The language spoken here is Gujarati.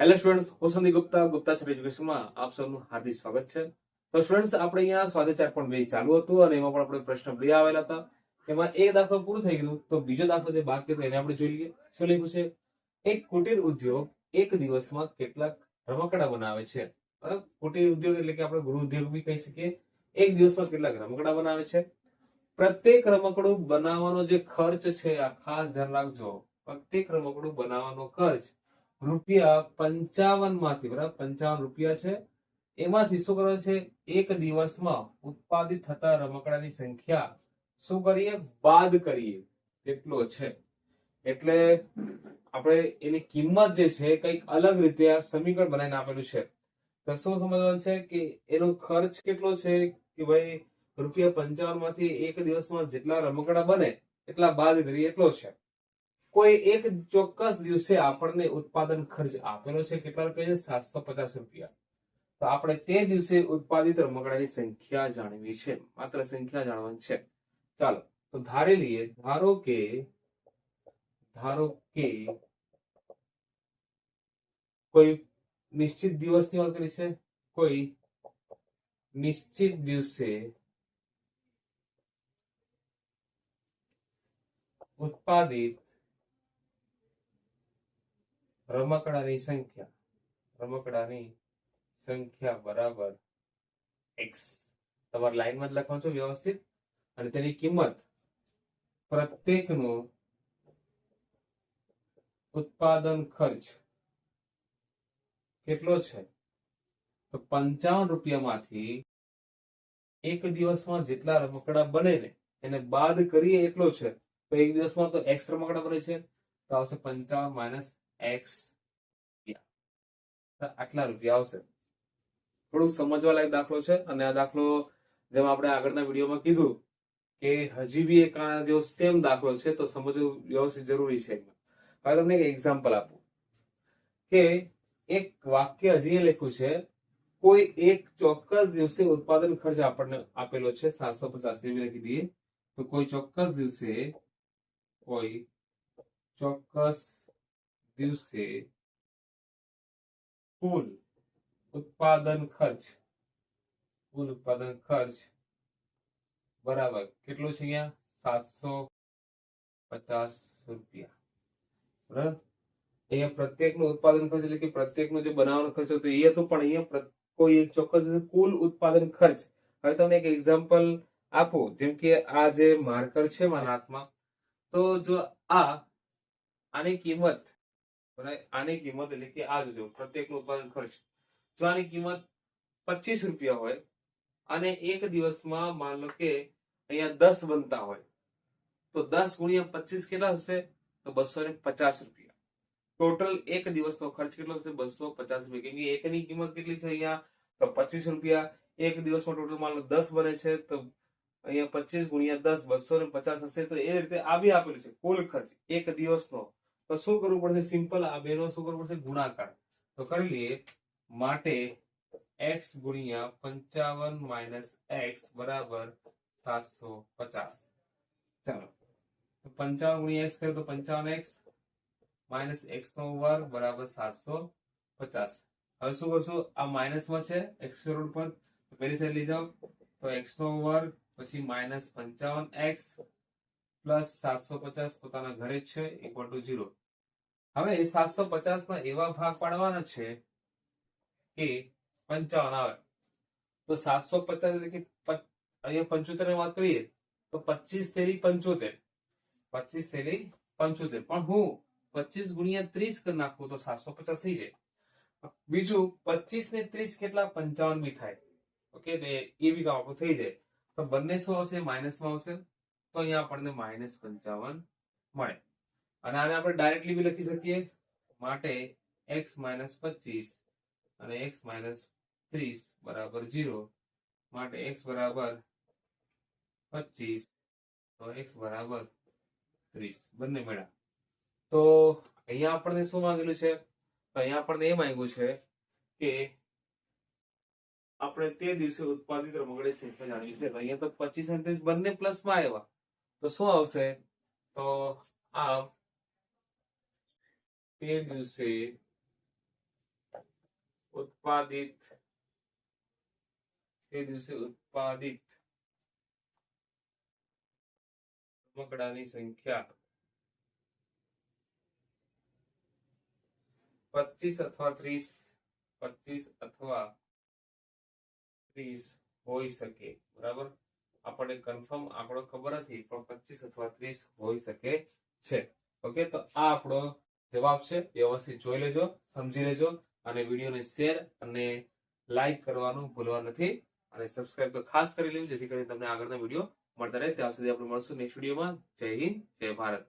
હેલો સ્ટુડન્ટ્સ હું સંદીપ ગુપ્તા ગુપ્તા સર એજ્યુકેશનમાં આપ સૌનું હાર્દિક સ્વાગત છે. તો સ્ટુડન્ટ્સ આપણે અહીંયા સ્વાધ્યાય પણ બે ચાલુ હતું અને એમાં પણ આપણે પ્રશ્ન બે આવેલા હતા. એમાં એક દાખલો પૂરું થઈ ગયું, તો બીજો દાખલો જે બાકી હતો એને આપણે જોઈ લઈએ. શું લખ્યું છે? એક કુટીર ઉદ્યોગ એક દિવસમાં કેટલાક રમકડા બનાવે છે. બરાબર? કુટીર ઉદ્યોગ એટલે કે આપણે ગૃહ ઉદ્યોગ બી કહી શકીએ. એક દિવસમાં કેટલાક રમકડા બનાવે છે. પ્રત્યેક રમકડું બનાવવાનો જે ખર્ચ છે, આ ખાસ ધ્યાન રાખજો. પ્રત્યેક રમકડું બનાવવાનો ખર્ચ રૂપિયા પંચાવનમાંથી બરાબર? પંચાવન રૂપિયા છે. એમાંથી શું કરવાનું છે? એક દિવસમાં ઉત્પાદિત થતા રમકડાની સંખ્યા શું કરીએ? બાદ કરીએ. કેટલો છે? એટલે આપણે એની કિંમત જે છે, કંઈક અલગ રીતે આ સમીકરણ બનાવીને આપેલું છે. તો શું સમજવાનું છે કે એનો ખર્ચ કેટલો છે? કે ભાઈ, રૂપિયા પંચાવનમાંથી એક દિવસમાં જેટલા રમકડા બને, એટલા બાદ કરીએ, એટલો છે. કોઈ એક ચોક્કસ દિવસે આપણને ઉત્પાદન ખર્ચ આપેલો છે, કેટલા રૂપિયા છે? સાતસો પચાસ રૂપિયા. તો આપણે તે દિવસે ઉત્પાદિત રમકડાની સંખ્યા જાણવી છે. માત્ર સંખ્યા જાણવાની છે. ચાલો, તો ધારી લઈએ, ધારો કે ધારો કે કોઈ નિશ્ચિત દિવસની વાત કરી છે? કોઈ નિશ્ચિત દિવસે ઉત્પાદિત રમકડાની સંખ્યા. રમકડાની સંખ્યા બરાબર એક્સ તમારે લાઈનમાં જ લખવાનું છે વ્યવસ્થિત. અને તેની કિંમત પ્રત્યેકનો ઉત્પાદન ખર્ચ કેટલો છે? તો પંચાવન રૂપિયામાંથી એક દિવસમાં જેટલા રમકડા બને ને, એને બાદ કરીએ એટલો છે. તો એક દિવસમાં તો એક્સ રમકડા બને છે. તો આવશે પંચાવન માઇનસ એક્સ આટલા રૂપિયા આવશે. થોડુંક સમજવા લાયક દાખલો છે અને આ દાખલો જેમ આપણે આગળના વિડીયોમાં કીધું કે હજી બી એક આ જેવો સેમ દાખલો છે, તો સમજવું વ્યવસ્થિત જરૂરી છે હવે તમને એક એક્ઝામ્પલ આપું. કે એક વાક્ય હજી એ લખ્યું છે, કોઈ એક ચોક્કસ દિવસે ઉત્પાદન ખર્ચ આપણને આપેલો છે સાતસો પચાસ લખી દઈએ તો કોઈ ચોક્કસ દિવસે કોઈ ચોક્કસ દિવસે કુલ ઉત્પાદન ખર્ચ, કુલ ઉત્પાદન ખર્ચ બરાબર કેટલો છે અહીંયા? સાતસો પચાસ રૂપિયા. બરાબર? અહીંયા પ્રત્યેકનું ઉત્પાદન ખર્ચ એટલે કે પ્રત્યેકનો જે બનાવવાનો ખર્ચ હતો એ હતો, પણ અહીંયા કોઈ એક ચોક્કસ કુલ ઉત્પાદન ખર્ચ. હવે તમને એક એક્ઝામ્પલ આપો, જેમ કે આ જે માર્કર છે મારા હાથમાં, તો જો આ આની કિંમત આની કિંમત એટલે કે આ જો પ્રત્યેકનું ઉત્પાદન ખર્ચ. જો આની કિંમત પચીસ રૂપિયા હોય અને એક દિવસમાં માન લો કે અહીંયા દસ બનતા હોય, તો દસ ગુણ્યા પચીસ કેટલા થશે તો બસો ને પચાસ રૂપિયા. ટોટલ એક દિવસનો ખર્ચ કેટલો થશે બસો પચાસ રૂપિયા. કેમ કે એકની કિંમત કેટલી છે અહીંયા? તો પચીસ રૂપિયા. એક દિવસમાં ટોટલ માન લો દસ બને છે, તો અહીંયા પચીસ ગુણ્યા દસ બસો ને પચાસ હશે. તો એ રીતે આ બી આપેલું છે, કુલ ખર્ચ. એક દિવસનો. તો શું કરવું પડશે સિમ્પલ આ બેનો શું કરવું પડશે ગુણાકાર તો કરી લઈએ માટે એક્સ ગુણ્યા પંચાવન માઇનસ એક્સ બરાબર સાતસો પચાસ ચાલો તો પંચાવન ગુણ્યા એક્સ કરે તો પંચાવન એક્સ માઇનસ એક્સ નો વર્ગ બરાબર સાતસો પચાસ હવે શું કરશું આ માઇનસમાં છે એક્સ સ્ક્વેર રૂટ પર તો પેલી સાઈડ લઈ જાઓ તો એક્સ નો વર્ગ પછી માઇનસ પંચાવન એક્સ પ્લસ સાતસો પચાસ પોતાના ઘરે છે ઇક્વલ ટુ ઝીરો હવે સાતસો પચાસ ના એવા ભાગ પાડવાના છે કે પંચાવન આવે. તો સાતસો પચાસ એટલે કે અહીંયા પંચોતેરની વાત કરીએ, તો પચીસ તેરી પંચોતેર. પચીસ તેરી પંચોતેર. પણ હું પચીસ ગુણ્યા ત્રીસ કરી નાખું તો સાતસો પચાસ થઈ જાય. બીજું, પચીસ ને ત્રીસ કેટલા? પંચાવન બી થાય. ઓકે, એટલે એ બી કામ થઈ જાય. તો બંને શું આવશે? માઇનસમાં આવશે. તો અહીંયા આપણને માઇનસ પંચાવન મળે. અને આને આપણે ડાયરેક્ટલી બી લખી શકીએ. માટે એક્સ માઇનસ પચીસ અને એક્સ માઇનસ ત્રીસ બરાબર ઝીરો. માટે એક્સ બરાબર પચીસ, તો એક્સ બરાબર ત્રીસ. બંને મળ્યા. તો અહીંયા આપણને શું માંગેલું છે? તો અહીંયા આપણને એ માંગ્યું છે કે આપણે તે દિવસે ઉત્પાદિત રમકડી સંખ્યા જાણવી છે. અહીંયા તો પચીસ અને ત્રીસ બંને પ્લસમાં આવ્યા. તો શું આવશે તો આ તે દિવસે ઉત્પાદિત તે દિવસે ઉત્પાદિત રમકડાની સંખ્યા પચીસ અથવા ત્રીસ પચીસ અથવા ત્રીસ હોઈ શકે બરાબર આપણને કન્ફર્મ આંકડો ખબર નથી, પણ પચીસ અથવા ત્રીસ હોઈ શકે છે. ઓકે તો આ આપણો જવાબ છે. વ્યવસ્થિત જોઈ લેજો, સમજી લેજો, અને વિડીયોને શેર અને લાઈક કરવાનું ભૂલવા નથી. અને સબસ્ક્રાઇબ તો ખાસ કરી લેવું જેથી કરીને તમને આગળના વીડિયો મળતા રહે. ત્યાં સુધી આપણે મળશું નેક્સ્ટ વિડીયોમાં. જય હિન્દ, જય ભારત.